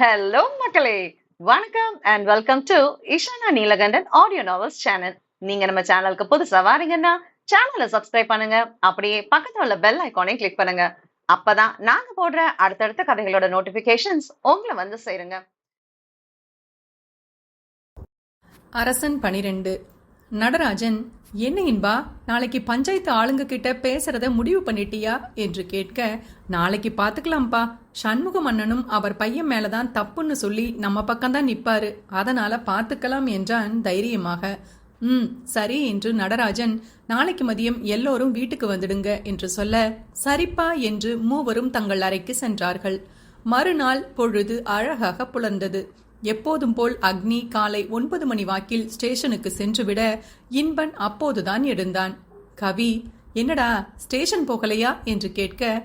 Hello மக்களே. வணக்கம் and welcome to Ishana Neelakandan audio novels channel நீங்க நம்ம சேனலுக்கு புதுசா வாரீங்கன்னா சேனலை சப்ஸ்கிரைப் பண்ணுங்க. அப்படியே பக்கத்துல உள்ள பெல் ஐகானையும் கிளிக் பண்ணுங்க. அப்பதான் நாங்க போடுற அடுத்தடுத்த கதைகளோட நோட்டிபிகேஷன்ஸ் உங்களை வந்து சேருங்க. அரசன் பனிரெண்டு நடராஜன் என்ன இன்பா நாளைக்கு பஞ்சாயத்து ஆளுங்க கிட்ட பேசுறத முடிவு பண்ணிட்டியா? என்று கேட்க நாளைக்கு பாத்துக்கலாம்ப்பா. சண்முக மன்னனும் அவர் பையன் மேலதான் தப்புன்னு சொல்லி நம்ம பக்கம்தான் நிப்பாரு. அதனால பாத்துக்கலாம் என்றான் தைரியமாக. ம் சரி என்று நடராஜன் நாளைக்கு மதியம் எல்லோரும் வீட்டுக்கு வந்துடுங்க என்று சொல்ல சரிப்பா என்று மூவரும் தங்கள் அறைக்கு சென்றார்கள். மறுநாள் பொழுது அழகாக புலர்ந்தது. எப்போதும் போல் அக்னி காலை ஒன்பது மணி வாக்கில் ஸ்டேஷனுக்கு சென்றுவிட இன்பன் அப்போதுதான் எழுந்தான். கவி என்னடா ஸ்டேஷன் போகலையா? என்று கேட்க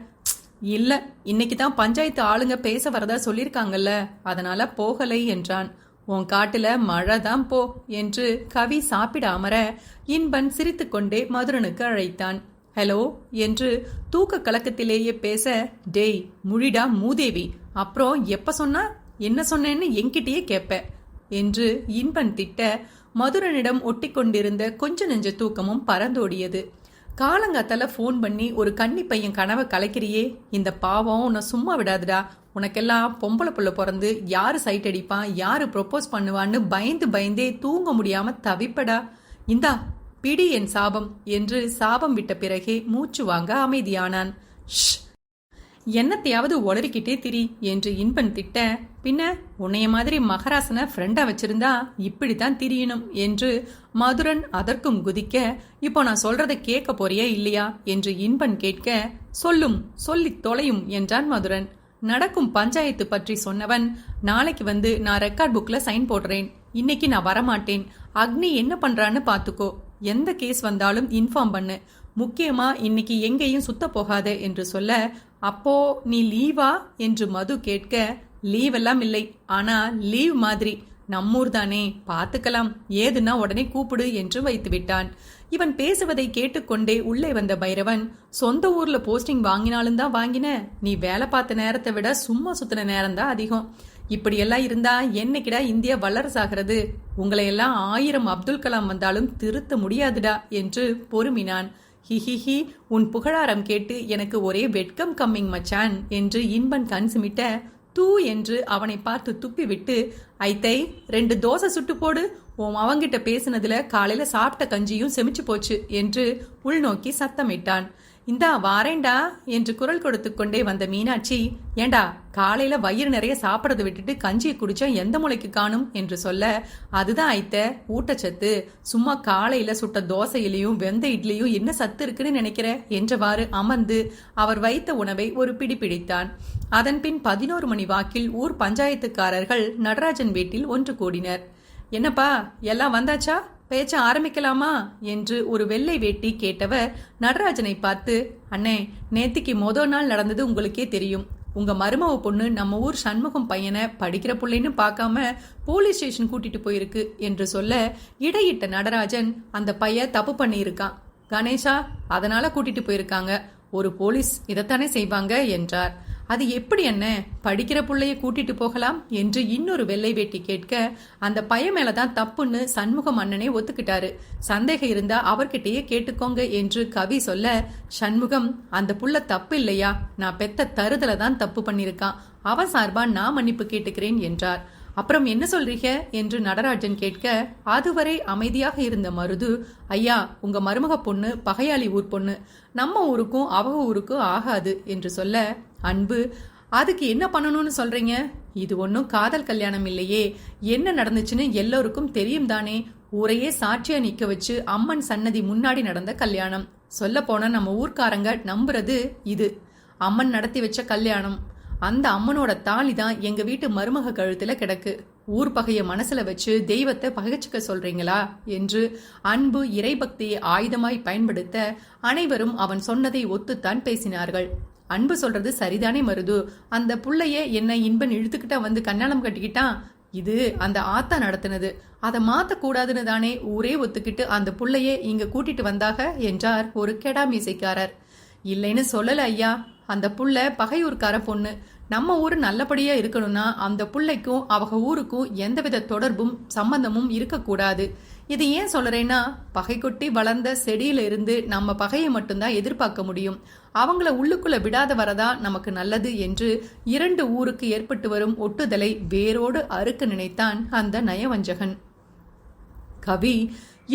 இல்ல இன்னைக்கு தான் பஞ்சாயத்து ஆளுங்க பேச வரதா சொல்லியிருக்காங்கல்ல அதனால போகலை என்றான். உன் காட்டுல மழை தான் போ என்று கவி சாப்பிட அமர இன்பன் சிரித்துக்கொண்டே மதுரனுக்கு அழைத்தான். ஹலோ என்று தூக்க கலக்கத்திலேயே பேச டேய் முழிடா மூதேவி அப்புறம் எப்ப சொன்னா என்ன சொன்னேன்னு என்கிட்டயே கேட்ப என்று இன்பன் திட்ட மதுரனிடம் ஒட்டி கொண்டிருந்த கொஞ்ச நெஞ்ச தூக்கமும் பறந்தோடியது. காலங்காத்தால ஃபோன் பண்ணி ஒரு கன்னி பையன் கனவை கலைக்கிறியே இந்த பாவம் உன்னை சும்மா விடாதுடா. உனக்கெல்லாம் பொம்பளை புள்ள பிறந்து யாரு சைட் அடிப்பான் யாரு ப்ரொப்போஸ் பண்ணுவான்னு பயந்து பயந்தே தூங்க முடியாம தவிப்படா. இந்தா பிடி என் சாபம் என்று சாபம் விட்ட பிறகே மூச்சு வாங்க அமைதியானான். ஷ் என்னத்தையாவது உளறிக்கிட்டே திரி என்று இன்பன் திட்ட பின்ன உன்னைய மாதிரி மகராசனை ஃப்ரெண்டா வச்சிருந்தா இப்படித்தான் திரியணும் என்று மதுரன் அதற்கும் குதிக்க இப்போ நான் சொல்றதை கேட்க போறியா இல்லையா? என்று இன்பன் கேட்க சொல்லும் சொல்லி தொலையும் என்றான் மதுரன். நடக்கும் பஞ்சாயத்து பற்றி சொன்னவன் நாளைக்கு வந்து நான் ரெக்கார்ட் புக்ல சைன் போடுறேன். இன்னைக்கு நான் வரமாட்டேன். அக்னி என்ன பண்றான்னு பாத்துக்கோ. எந்த கேஸ் வந்தாலும் இன்ஃபார்ம் பண்ணு. முக்கியமா இன்னைக்கு எங்கேயும் சுத்த போகாத என்று சொல்ல அப்போ நீ லீவா? என்று மது கேட்க லீவ் எல்லாம் இல்லை. ஆனா லீவ் மாதிரி. நம்மூர் தானே பார்த்துக்கலாம். ஏதுன்னா உடனே கூப்பிடு என்று வைத்து விட்டான் இவன் பேசுவதை கேட்டுக்கொண்டே உள்ளே வந்த பைரவன் சொந்த ஊர்ல போஸ்டிங் வாங்கினாலும் தான் வாங்கின. நீ வேலை பார்த்த நேரத்தை விட சும்மா சுத்தின நேரம் தான் அதிகம். இப்படியெல்லாம் இருந்தா என்னைக்கிடா இந்தியா வல்லரசாகிறது? உங்களையெல்லாம் ஆயிரம் அப்துல் கலாம் வந்தாலும் திருத்த முடியாதுடா என்று பொறுமினான். ஹிஹிஹி உன் புகழாரம் கேட்டு எனக்கு ஒரே வெட்கம் கம்மிங் மச்சான் என்று இன்பன் கண் சிமிட்ட தூ என்று அவனை பார்த்து துப்பிவிட்டு ஐத்தை ரெண்டு தோசை சுட்டு போடு. உன் அவங்கிட்ட பேசினதுல காலையில சாப்பிட்ட கஞ்சியும் செமிச்சு போச்சு என்று உள்நோக்கி சத்தமிட்டான். இந்தா வாரேண்டா என்று குரல் கொடுத்து கொண்டே வந்த மீனாட்சி ஏண்டா காலையில வயிறு நிறைய சாப்பிட்றத விட்டுட்டு கஞ்சியை குடிச்சா எந்த முளைக்கு காணும் என்று சொல்ல அதுதான் ஐத்த ஊட்டச்சத்து. சும்மா காலையில சுட்ட தோசையிலையும் வெந்த இட்லியும் என்ன சத்து இருக்குன்னு நினைக்கிற? என்றவாறு அமர்ந்து அவர் வைத்த உணவை ஒரு பிடி பிடித்தான். அதன்பின் பதினோரு மணி வாக்கில் ஊர் பஞ்சாயத்துக்காரர்கள் நடராஜன் வீட்டில் ஒன்று கூடினர். என்னப்பா எல்லாம் வந்தாச்சா? பேச்ச ஆரம்பிக்கலாமா? என்று ஒரு வெள்ளை வேட்டி கேட்டவர் நடராஜனை பார்த்து அண்ணே நேத்திக்கு மொதல் நாள் நடந்தது உங்களுக்கே தெரியும். உங்க மருமவ பொண்ணு நம்ம ஊர் சண்முகம் பையனை படிக்கிற பிள்ளைன்னு பார்க்காம போலீஸ் ஸ்டேஷன் கூட்டிட்டு போயிருக்கு என்று சொல்ல இடையிட்ட நடராஜன் அந்த பையன் தப்பு பண்ணியிருக்கான். கணேஷா அதனால கூட்டிட்டு போயிருக்காங்க. ஒரு போலீஸ் இதைத்தானே செய்வாங்க? என்றார். அது எப்படி என்ன? படிக்கிற பிள்ளைய கூட்டிட்டு போகலாம் என்று இன்னொரு வெள்ளை வேட்டி கேட்க அந்த பையன் மேலதான் தப்புன்னு சண்முகம் அண்ணனே ஒத்துக்கிட்டாரு. சந்தேகம் இருந்தா அவர்கிட்டயே கேட்டுக்கோங்க என்று கவி சொல்ல சண்முகம் அந்த புள்ள தப்பு இல்லையா? நான் பெத்த தருதல தான் தப்பு பண்ணிருக்கான் அவன் சார்பா நான் மன்னிப்பு கேட்டுக்கிறேன் என்றார். அப்புறம் என்ன சொல்றீங்க? என்று நடராஜன் கேட்க அதுவரை அமைதியாக இருந்த மருது ஐயா உங்க மருமக பொண்ணு பகையாளி ஊர் பொண்ணு. நம்ம ஊருக்கும் அவக ஊருக்கும் ஆகாது என்று சொல்ல அன்பு அதுக்கு என்ன பண்ணணும்னு சொல்றீங்க? இது ஒன்றும் காதல் கல்யாணம் இல்லையே. என்ன நடந்துச்சுன்னு எல்லோருக்கும் தெரியும் தானே. ஊரையே சாட்சியா நிக்க வச்சு அம்மன் சன்னதி முன்னாடி நடந்த கல்யாணம். சொல்ல போனா நம்ம ஊர்க்காரங்க நம்புறது இது. அம்மன் நடத்தி வச்ச கல்யாணம். அந்த அம்மனோட தாலி தான் எங்க வீட்டு மருமக கழுத்துல கிடக்கு. ஊர் பகைய மனசுல வச்சு தெய்வத்தை பகைச்சுக்க சொல்றீங்களா? என்று அன்பு இறைபக்தியை ஆயுதமாய் பயன்படுத்த அனைவரும் அவன் சொன்னதை ஒத்துத்தான் பேசினார்கள். அன்பு சொல்றது சரிதானே மருது? அந்த புள்ளைய என்னை இன்பன் இழுத்துக்கிட்டா வந்து கண்ணாலம் கட்டிக்கிட்டான் இது அந்த ஆத்தா நடத்தினது. அதை மாத்தக்கூடாதுன்னு தானே ஊரே ஒத்துக்கிட்டு அந்த புள்ளைய இங்க கூட்டிட்டு வந்தாக? என்றார் ஒரு கெடா மீசைக்காரர். இல்லைன்னு சொல்லல ஐயா. அந்த புள்ள பகையூர்க்கார பொண்ணு. நம்ம ஊர் நல்லபடியா இருக்கணும்னா அந்த பிள்ளைக்கும் அவங்க ஊருக்கும் எந்தவித தொடர்பும் சம்பந்தமும் இருக்கக்கூடாது. இது ஏன் சொல்றேன்னா பகை கொட்டி வளர்ந்த செடியில இருந்து நம்ம பகையை மட்டும்தான் எதிர்பார்க்க முடியும். அவங்கள உள்ளுக்குள்ள விடாத வரதா நமக்கு நல்லது என்று இரண்டு ஊருக்கு ஏற்பட்டு வரும் ஒட்டுதலை வேரோடு அறுக்க நினைத்தான் அந்த நயவஞ்சகன். கவி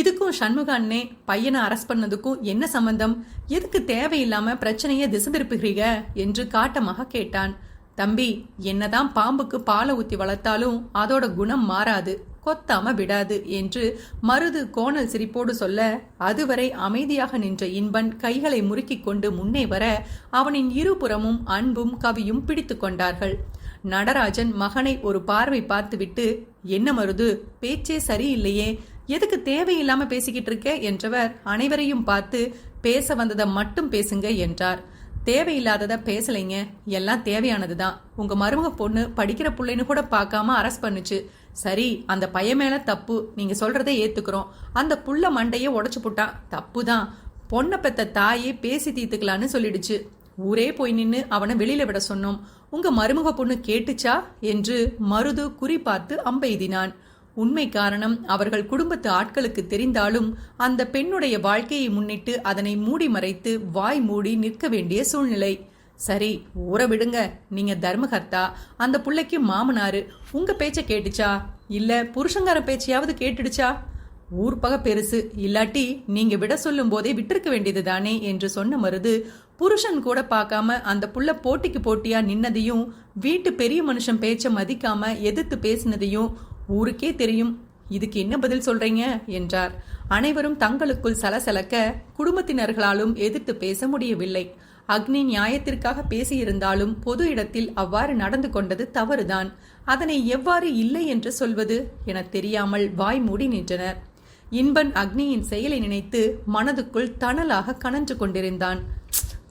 இதுக்கும் சண்முக அண்ணே பையனை அரெஸ்ட் பண்ணதுக்கும் என்ன சம்பந்தம்? எதுக்கு தேவையில்லாம பிரச்சனையை திசை திருப்புகிறீங்க? என்று காட்டமாக கேட்டான். தம்பி என்னதான் பாம்புக்கு பாலை ஊத்தி வளர்த்தாலும் அதோட குணம் மாறாது கொத்தாம விடாது என்று மருது கோணல் சிரிப்போடு சொல்ல அதுவரை அமைதியாக நின்ற இன்பன் கைகளை முறுக்கிக் கொண்டு முன்னே வர அவனின் இருபுறமும் அன்பும் கவியும் பிடித்து கொண்டார்கள். நடராஜன் மகனை ஒரு பார்வை பார்த்துவிட்டு என்ன மருது பேச்சே சரியில்லையே எதுக்கு தேவையில்லாம பேசிக்கிட்டு இருக்க? என்றவர் அனைவரையும் பார்த்து பேச வந்ததை மட்டும் பேசுங்க என்றார். தேவையில்லாததை பேசலைங்க. எல்லாம் தேவையானது தான் உங்க மருமக பொண்ணு படிக்கிற பிள்ளைன்னு கூட பார்க்காம அரெஸ்ட் பண்ணுச்சு. சரி அந்த பையன் மேல தப்பு. நீங்க சொல்றதை ஏத்துக்கிறோம். அந்த புள்ள மண்டையை உடச்சு போட்டான் தப்பு தான் பொண்ணை பெத்த தாயே பேசி தீர்த்துக்கலான்னு சொல்லிடுச்சு. ஊரே போய் நின்னு அவனை வெளியில விட சொன்னோம். உங்க மருமக பொண்ணு கேட்டுச்சா? என்று மருது குறி பார்த்து அம்பெய்தினான். உண்மை காரணம் அவர்கள் குடும்பத்து ஆட்களுக்கு தெரிந்தாலும் அந்த பெண்ணுடைய வாழ்க்கையை முன்னிட்டு அதனை மூடி மறைத்து வாய் மூடி நிற்க வேண்டிய சூழ்நிலை. சரி ஊற விடுங்க. நீங்க தர்மகர்த்தா. அந்த புள்ளைக்கு மாமனாரு உங்க பேச்ச கேட்டுச்சா? இல்ல புருஷங்கார பேச்சையாவது கேட்டுடுச்சா? ஊர்பக பெருசு. இல்லாட்டி நீங்க விட சொல்லும் போதே விட்டிருக்க வேண்டியது தானே என்று சொன்ன மருது புருஷன் கூட பார்க்காம அந்த புள்ள போட்டிக்கு போட்டியா நின்னதையும் வீட்டு பெரிய மனுஷன் பேச்ச மதிக்காம எதிர்த்து பேசினதையும் ஊருக்கே தெரியும். இதுக்கு என்ன பதில் சொல்றீங்க? என்றார். அனைவரும் தங்களுக்குள் சலசலக்க குடும்பத்தினர்களாலும் எதிர்த்து பேச முடியவில்லை. அக்னி நியாயத்திற்காக பேசியிருந்தாலும் பொது இடத்தில் அவ்வாறு நடந்து கொண்டது தவறுதான். அதனை எவ்வாறு இல்லை என்று சொல்வது என தெரியாமல் வாய் மூடி நின்றனர். இன்பன் அக்னியின் செயலை நினைத்து மனதுக்குள் தணலாக கனன்று கொண்டிருந்தான்.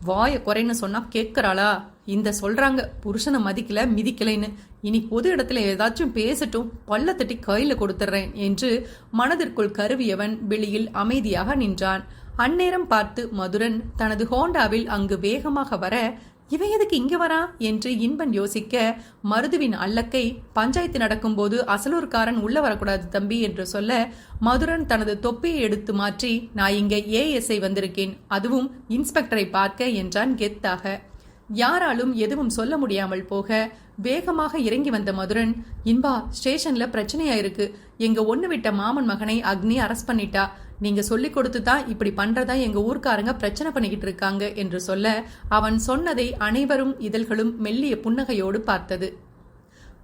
வாய குறைன்னு சொன்னா கேட்கிறாளா? இந்த சொல்றாங்க புருஷனை மதிக்கல மிதிக்கலைன்னு. இனி பொது இடத்துல ஏதாச்சும் பேசட்டும் பல்ல தட்டி கையில கொடுத்துறேன் என்று மனதிற்குள் கருவியவன் வெளியில் அமைதியாக நின்றான். அந்நேரம் பார்த்து மதுரன் தனது ஹோண்டாவில் அங்கு வேகமாக வர இவன் எதுக்கு இங்க வரா? என்று இன்பன் யோசிக்க மருதுவின் அல்லக்கை பஞ்சாயத்து நடக்கும்போது அசலூர்காரன் உள்ள வரக்கூடாது தம்பி என்று சொல்ல மதுரன் தனது தொப்பியை எடுத்து மாற்றி நான் இங்க ஏஎஸ்ஐ வந்திருக்கேன். அதுவும் இன்ஸ்பெக்டரை பார்க்க என்றான் கெத்தாக. யாராலும் எதுவும் சொல்ல முடியாமல் போக வேகமாக இறங்கி வந்த மதுரன் இன்பா ஸ்டேஷன்ல பிரச்சனையா இருக்கு. எங்க ஒண்ணு விட்ட மாமன் மகனை அக்னி அரெஸ்ட் பண்ணிட்டா. நீங்க சொல்லி கொடுத்து தான் இப்படி பண்றதா எங்க ஊர்க்காரங்க பிரச்சனை பண்ணிக்கிட்டு இருக்காங்க என்று சொல்ல அவன் சொன்னதை அனைவரும் இதழ்களும் மெல்லிய புன்னகையோடு பார்த்தது.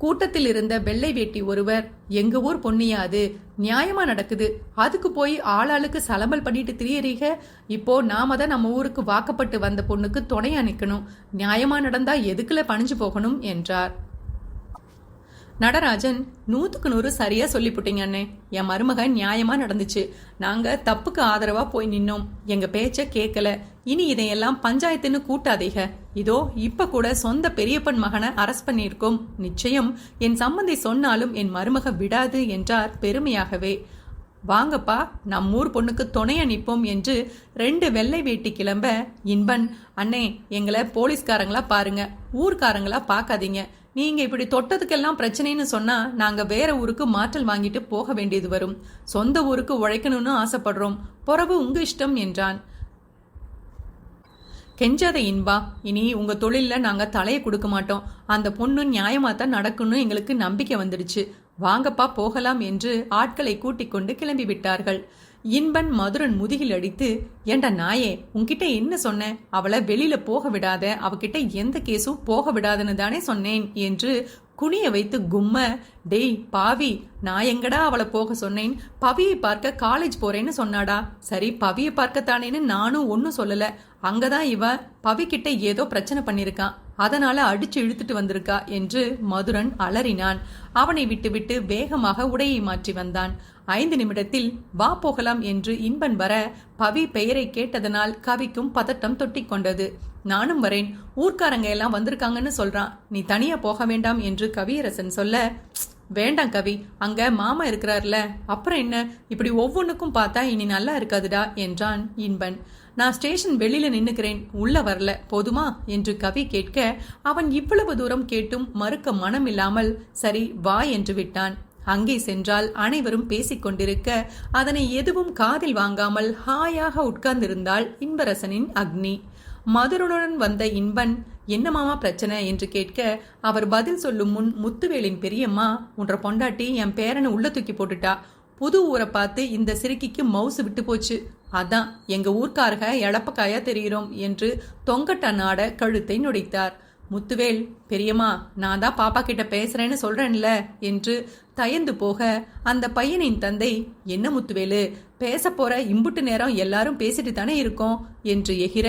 கூட்டத்தில் இருந்த வெள்ளை வேட்டி ஒருவர் எங்க ஊர் பொன்னியாது நியாயமா நடக்குது. அதுக்கு போய் ஆளாளுக்கு சலம்பல் பண்ணிட்டு திரியறீங்க? இப்போ நாம தான் நம்ம ஊருக்கு வாக்கப்பட்டு வந்த பொண்ணுக்கு துணையா நிக்கணும். நியாயமா நடந்தா எதுக்குல பணிஞ்சு போகணும்? என்றார். நடராஜன் நூத்துக்கு நூறு சரியா சொல்லிப்புட்டீங்க அண்ணே. என் மருமகன் நியாயமா நடந்துச்சு. நாங்க தப்புக்கு ஆதரவா போய் நின்னோம். எங்க பேச்ச கேட்கல இனி இதையெல்லாம் பஞ்சாயத்துன்னு கூட்டாதீக இதோ இப்ப கூட சொந்த பெரியப்பன் மகனை அரஸ்ட் பண்ணியிருக்கோம். நிச்சயம் என் சம்மந்தி சொன்னாலும் என் மருமக விடாது என்றார் பெருமையாகவே. வாங்கப்பா நம்மூர் பொண்ணுக்கு துணைய நிற்போம் என்று ரெண்டு வெள்ளை வேட்டி கிளம்ப இன்பன் அண்ணே எங்களை போலீஸ்காரங்களா பாருங்க. ஊர்க்காரங்களா பார்க்காதீங்க. நீங்க இப்படி தொட்டதுக்கெல்லாம் பிரச்சனைன்னு சொன்னா நாங்க வேற ஊருக்கு மாற்றல் வாங்கிட்டு போக வேண்டியது வரும். சொந்த ஊருக்கு உழைக்கணும்னு ஆசைப்படுறோம். பொறவு உங்க இஷ்டம் என்றான். கெஞ்சாத இன்பா இனி உங்க தொழிலில் நாங்க தலையை கொடுக்க மாட்டோம். அந்த பொண்ணு நியாயமா தான் நடக்கும்னு எங்களுக்கு நம்பிக்கை வந்துடுச்சு. வாங்கப்பா போகலாம் என்று ஆட்களை கூட்டிக் கொண்டு கிளம்பி விட்டார்கள். இன்பன் மதுரன் முதுகில் அடித்து ஏண்டா நாயே உன்கிட்ட என்ன சொன்னேன் அவளை வெளியில போக விடாத அவகிட்ட எந்த கேஸும் போக விடாதுன்னு தானே சொன்னேன் என்று குனிய வைத்து கும்ம டேய் பாவி நான் எங்கடா அவளை போக சொன்னேன்? பவியை பார்க்க காலேஜ் போறேன்னு சொன்னாடா. சரி பவியை பார்க்கத்தானேன்னு நானும் ஒன்னும் சொல்லல. அங்கதான் இவ பவி ஏதோ பிரச்சனை பண்ணிருக்கான் அதனால அடிச்சு இழுத்துட்டு வந்திருக்கா என்று மதுரன் அலறினான். அவனை விட்டுவிட்டு வேகமாக உடையை மாற்றி வந்தான். ஐந்து நிமிடத்தில் வா போகலாம் என்று இன்பன் வர பவி பெயரை கேட்டதனால் கவிக்கும் பதட்டம் தொட்டிக்கொண்டது. நானும் வரேன். ஊர்க்காரங்க எல்லாம் வந்திருக்காங்கன்னு சொல்றான். நீ தனியா போக வேண்டாம் என்று கவியரசன் சொல்ல வேண்டாம் கவி. அங்க மாமா இருக்கிறார்ல. அப்புறம் என்ன? இப்படி ஒவ்வொன்றுக்கும் பார்த்தா இனி நல்லா இருக்காதுடா என்றான் இன்பன். நான் ஸ்டேஷன் வெளியில நின்னுக்கிறேன். உள்ள வரல. போதுமா? என்று கவி கேட்க அவன் இவ்வளவு தூரம் கேட்டும் மறுக்க மனமில்லாமல் சரி வா என்று விட்டான். அங்கே சென்றால் அனைவரும் பேசிக்கொண்டிருக்க அதனை எதுவும் காதில் வாங்காமல் ஹாயாக உட்கார்ந்திருந்தாள் இன்பரசனின் அக்னி. மதுரனுடன் வந்த இன்பன் என்ன மாமா பிரச்சனை? என்று கேட்க அவர் பதில் சொல்லும் முன் முத்துவேலின் பெரியம்மா உன்ற பொண்டாட்டி என் பேரனை உள்ள தூக்கி போட்டுட்டா. புது ஊரை பார்த்து இந்த சிறுக்கிக்கு மவுசு விட்டு போச்சு. அதான் எங்க ஊர்க்காரக இழப்பக்காயா தெரிகிறோம் என்று தொங்கட்ட நாட கழுத்தை நுடைத்தார். முத்துவேல் பெரியம்மா நான் தான் பாப்பா கிட்ட பேசுறேன்னு சொல்றேன்ல என்று தயந்து போக அந்த பையனின் தந்தை என்ன முத்துவேலு பேச போற இம்புட்டு நேரம் எல்லாரும் பேசிட்டு தானே இருக்கோம் என்று எகிற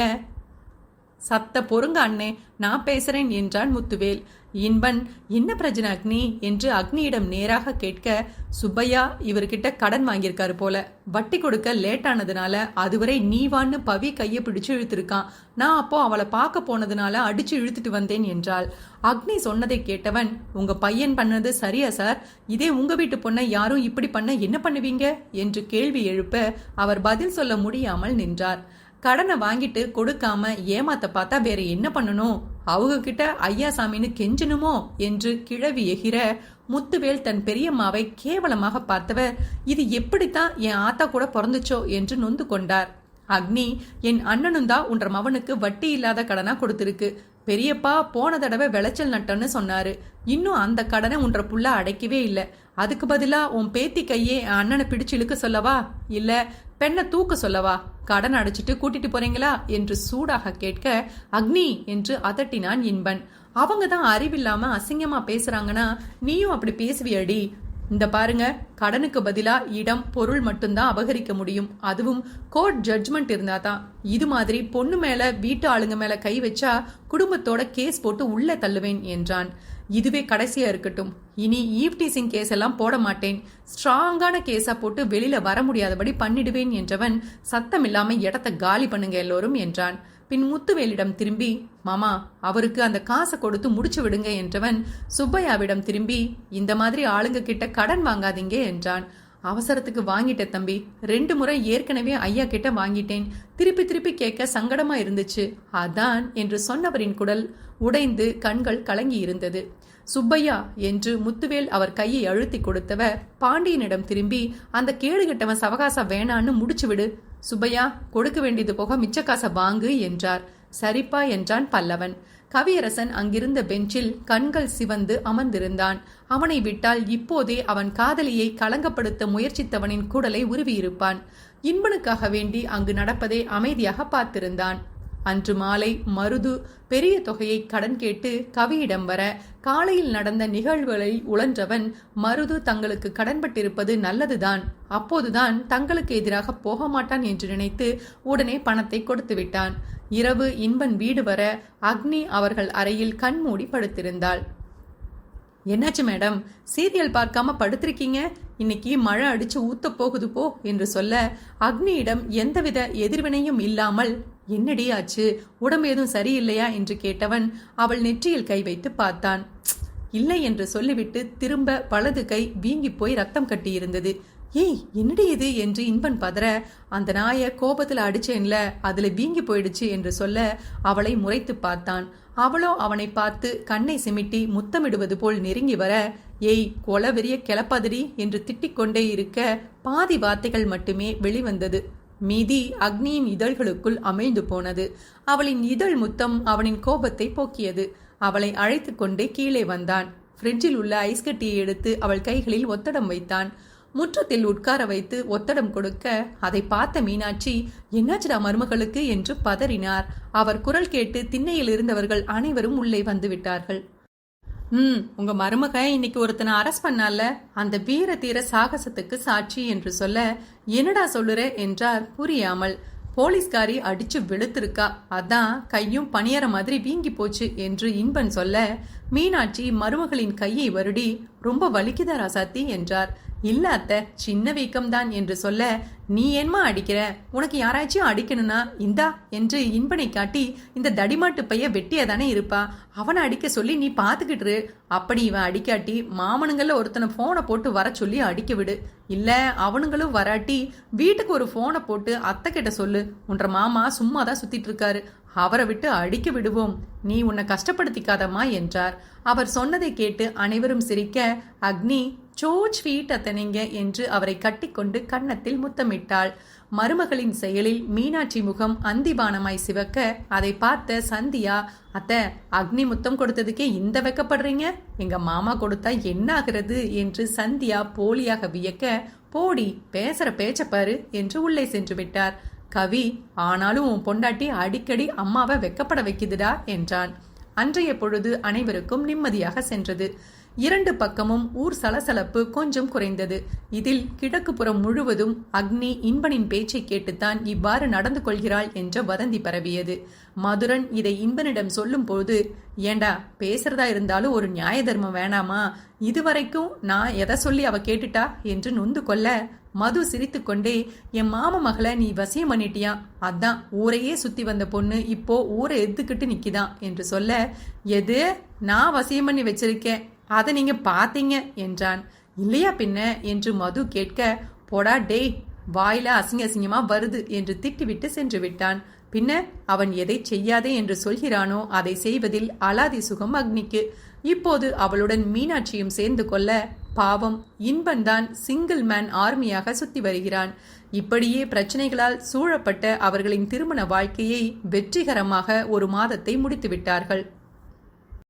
சத்த பொறுங்க அண்ணே நான் பேசுறேன் என்றான் முத்துவேல். இன்பன் என்ன பிரஜன அக்னி? என்று அக்னியிடம் நேராக கேட்க சுப்பையா இவர்கிட்ட கடன் வாங்கியிருக்காரு போல. வட்டி கொடுக்க லேட் ஆனதுனால அதுவரை நீவான்னு பவி கையை பிடிச்சு இழுத்திருக்கான். நான் அப்போ அவளை பார்க்க போனதுனால அடிச்சு இழுத்துட்டு வந்தேன் என்றாள். அக்னி சொன்னதை கேட்டவன் உங்க பையன் பண்ணது சரியா சார்? இதே உங்க வீட்டு பொண்ணை யாரும் இப்படி பண்ண என்ன பண்ணுவீங்க? என்று கேள்வி எழுப்ப அவர் பதில் சொல்ல முடியாமல் நின்றார். கடனை வாங்கிட்டு கொடுக்காம ஏமாத்த பார்த்தா வேற என்ன பண்ணணும்? அவங்க கிட்ட ஐயா சாமின்னு கெஞ்சணுமோ என்று கிழவி எகிற முத்துவேல் தன் பெரியம்மாவை கேவலமாக பார்த்தவர் இது எப்படித்தான் என் ஆத்தா கூட பிறந்துச்சோ என்று நொந்து கொண்டார். அக்னி என் அண்ணனும் தான் உன்ற மவனுக்கு வட்டி இல்லாத கடனா கொடுத்திருக்கு. பெரியப்பா போன தடவை விளைச்சல் நட்டன்னு சொன்னாரு. இன்னும் அந்த கடனை உன்ற புள்ள அடைக்கவே இல்லை. அதுக்கு பதிலா உன் பேத்தி கையே அண்ணனை பிடிச்சு இழுக்க சொல்லவா? இல்ல பெண்ணை தூக்க சொல்லவா? கடன் அடைச்சிட்டு கூட்டிட்டு போறீங்களா? என்று சூடாக கேட்க அக்னி என்று அதட்டினான் இன்பன். அவங்க தான் அறிவில்லாம அசிங்கமா பேசுறாங்கன்னா நீயும் அப்படி பேசுவியடி. இந்த பாருங்க கடனுக்கு பதிலா இடம் பொருள் மட்டும்தான் அபகரிக்க முடியும். அதுவும் கோர்ட் ஜட்ஜ்மெண்ட் இருந்தா தான். இது மாதிரி பொண்ணு மேல வீட்டு ஆளுங்க மேல கை வச்சா குடும்பத்தோட கேஸ் போட்டு உள்ள தள்ளுவேன் என்றான். இதுவே கடைசியா இருக்கட்டும். இனி ஈவ் டீசிங் கேஸ் எல்லாம் போட மாட்டேன். ஸ்ட்ராங்கான கேஸா போட்டு வெளியில வர முடியாதபடி பண்ணிடுவேன் என்றவன் சத்தம் இல்லாம இடத்த காலி பண்ணுங்க எல்லோரும் என்றான். பின் முத்துவேலிடம் திரும்பி மாமா அவருக்கு அந்த காசை கொடுத்து முடிச்சு விடுங்க என்றவன் சுப்பையாவிடம் திரும்பி இந்த மாதிரி ஆளுங்க கிட்ட கடன் வாங்காதீங்க என்றான். அவசரத்துக்கு வாங்கிட்டேன் தம்பி. ரெண்டு முறை ஏற்கனவே ஐயா கிட்ட வாங்கிட்டேன். திருப்பி திருப்பி கேட்க சங்கடமா இருந்துச்சு. அதான் என்று சொன்னவரின் குடல் உடைந்து கண்கள் கலங்கி இருந்தது. சுப்பையா என்று முத்துவேல் அவர் கையை அழுத்தி கொடுத்தவர் பாண்டியனிடம் திரும்பி அந்த கேடுகட்டவன் சவகாசம் வேணான்னு முடிச்சு விடு. சுப்பையா கொடுக்க வேண்டியது போக மிச்ச காசை வாங்கு என்றார். சரிப்பா என்றான் பல்லவன். கவியரசன் அங்கிருந்த பெஞ்சில் கண்கள் சிவந்து அமர்ந்திருந்தான். அவனை விட்டால் இப்போதே அவன் காதலியை களங்கப்படுத்த முயற்சித்தவனின் குடலை உருவியிருப்பான். இன்பனுக்காக வேண்டி அங்கு நடப்பதை அமைதியாக பார்த்திருந்தான். அன்று மாலை மருது பெரிய தொகையை கடன் கேட்டு கவியிடம் வர காலையில் நடந்த நிகழ்வுகளை உழன்றவன் மருது தங்களுக்கு கடன்பட்டிருப்பது நல்லதுதான். அப்போதுதான் தங்களுக்கு எதிராக போக மாட்டான் என்று நினைத்து உடனே பணத்தை கொடுத்து விட்டான் இரவு இன்பன் வீடு வர அக்னி அவர்கள் அறையில் கண்மூடி படுத்திருந்தாள். என்னாச்சு மேடம்? சீரியல் பார்க்காம படுத்திருக்கீங்க? இன்னைக்கு மழை அடிச்சு ஊத்த போகுது போ என்று சொல்ல அக்னியிடம் எந்தவித எதிர்வினையும் இல்லாமல் என்னடி ஆச்சு? உடம்பு எதுவும் சரியில்லையா? என்று கேட்டவன் அவள் நெற்றியில் கை வைத்து பார்த்தான். இல்லை என்று சொல்லிவிட்டு திரும்ப வலது கை வீங்கி போய் ரத்தம் கட்டியிருந்தது. ஏய் என்னடி இது என்று இன்பன் பதற. அந்த நாயை கோபத்தில் அடிச்சேன்ல அதுல வீங்கி போயிடுச்சு என்று சொல்ல அவளை முறைத்து பார்த்தான். அவளோ அவனை பார்த்து கண்ணை சிமிட்டி முத்தமிடுவது போல் நெருங்கி வர ஏய் கொலவெறிய கிளப்பாதடி என்று திட்டிக்கொண்டே இருக்க பாதி வார்த்தைகள் மட்டுமே வெளிவந்தது. மீதி அக்னியின் இதழ்களுக்குள் அமைந்து போனது. அவளின் இதழ் முத்தம் அவனின் கோபத்தை போக்கியது. அவளை அழைத்து கொண்டே கீழே வந்தான். ஃப்ரிட்ஜில் உள்ள ஐஸ் கட்டியை எடுத்து அவள் கைகளில் ஒத்தடம் வைத்தான். முற்றத்தில் உட்கார வைத்து ஒத்தடம் கொடுக்க அதை பார்த்த மீனாட்சி என்னாச்சுடா மருமகளுக்கு? என்று பதறினார். அவர் குரல் கேட்டு திண்ணையில் இருந்தவர்கள் அனைவரும் உள்ளே வந்துவிட்டார்கள் ம் உங்க மருமக இன்னைக்கு ஒருத்தனை அரெஸ்ட் பண்ணால அந்த வீர தீர சாகசத்துக்கு சாட்சி என்று சொல்ல என்னடா சொல்லுற? என்றார் புரியாமல். போலீஸ்காரி அடிச்சு வெளுத்திருக்கா. அதான் கையும் பணியற மாதிரி வீங்கி போச்சு என்று இன்பன் சொல்ல மீனாட்சி மருமகளின் கையை வருடி ரொம்ப வலிக்குதா ராசாத்தி? என்றார். இல்ல அத்தை சின்ன வீக்கம்தான் என்று சொல்ல நீ ஏன்மா அடிக்கிற? உனக்கு யாராச்சும் அடிக்கணும்னா இந்தா என்று இன்பனை காட்டி இந்த தடிமாட்டு பைய வெட்டியதானே இருப்பா. அவனை அடிக்க சொல்லி நீ பார்த்துக்கிட்டுரு அப்படி இவன் அடிக்காட்டி மாமனுங்கள ஒருத்தனை போனை போட்டு வர சொல்லி அடிக்க விடு. இல்ல அவனுங்களும் வராட்டி வீட்டுக்கு ஒரு போனை போட்டு அத்தை கிட்ட சொல்லு. உன்ற மாமா சும்மா தான் சுத்திட்டு இருக்காரு. அவரை விட்டு அடிக்க விடுவோம். நீ உன்னை கஷ்டப்படுத்திக்காதம்மா என்றார். அவர் சொன்னதை கேட்டு அனைவரும் சிரிக்க அக்னி சோ ஸ்வீட் அத்தனைங்க என்று அவரை கட்டிக்கொண்டு கன்னத்தில் முத்தமிட்டாள். மருமகளின் செயலில் மீனாட்சி முகம் அந்திபானமாய் சிவக்க அதை பார்த்த சந்தியா அத்தை அக்னி முத்தம் கொடுத்ததுக்கே இந்த வெக்கப்படுறீங்க? எங்க மாமா கொடுத்தா என்ன ஆகிறது? என்று சந்தியா போலியாக வியக்க போடி பேசுற பேச்ச பாரு என்று உள்ளே சென்று விட்டார். கவி ஆனாலும் உன் பொண்டாட்டி அடிக்கடி அம்மாவை வெக்கப்பட வைக்குதுடா என்றான். அன்றைய பொழுது அனைவருக்கும் நிம்மதியாக சென்றது. இரண்டு பக்கமும் ஊர் சலசலப்பு கொஞ்சம் குறைந்தது. இதில் கிழக்குப்புறம் முழுவதும் அக்னி இன்பனின் பேச்சை கேட்டுத்தான் இவ்வாறு நடந்து கொள்கிறாள் என்ற வதந்தி பரவியது. மதுரன் இதை இன்பனிடம் சொல்லும்போது ஏண்டா பேசுறதா இருந்தாலும் ஒரு நியாய தர்மம் வேணாமா? இதுவரைக்கும் நான் எதை சொல்லி அவ கேட்டுட்டா? என்று நொந்து கொள்ள மது சிரித்துக்கொண்டே என் மாம மகளை நீ வசியம் பண்ணிட்டியா? அதான் ஊரையே சுத்தி வந்த பொண்ணு இப்போ ஊரை எதுக்கிட்டு நிக்கிதான் என்று சொல்ல எது? நான் வசியம் பண்ணி வச்சிருக்கேன். அதை நீங்க பார்த்தீங்க என்றான். இல்லையா பின்ன? என்று மது கேட்க போடா டேய் வாயில அசிங்க அசிங்கமா வருது என்று திட்டிவிட்டு சென்று விட்டான். பின்ன அவன் எதை செய்யாதே என்று சொல்கிறானோ அதை செய்வதில் அலாதி சுகம் அக்னிக்கு. இப்போது அவளுடன் மீனாட்சியும் சேர்ந்து கொள்ள பாவம் இன்பன்தான் சிங்கிள் மேன் ஆர்மியாக சுத்தி வருகிறான். இப்படியே பிரச்சனைகளால் சூழப்பட்ட அவர்களின் திருமண வாழ்க்கையை வெற்றிகரமாக ஒரு மாதத்தை முடித்து விட்டார்கள்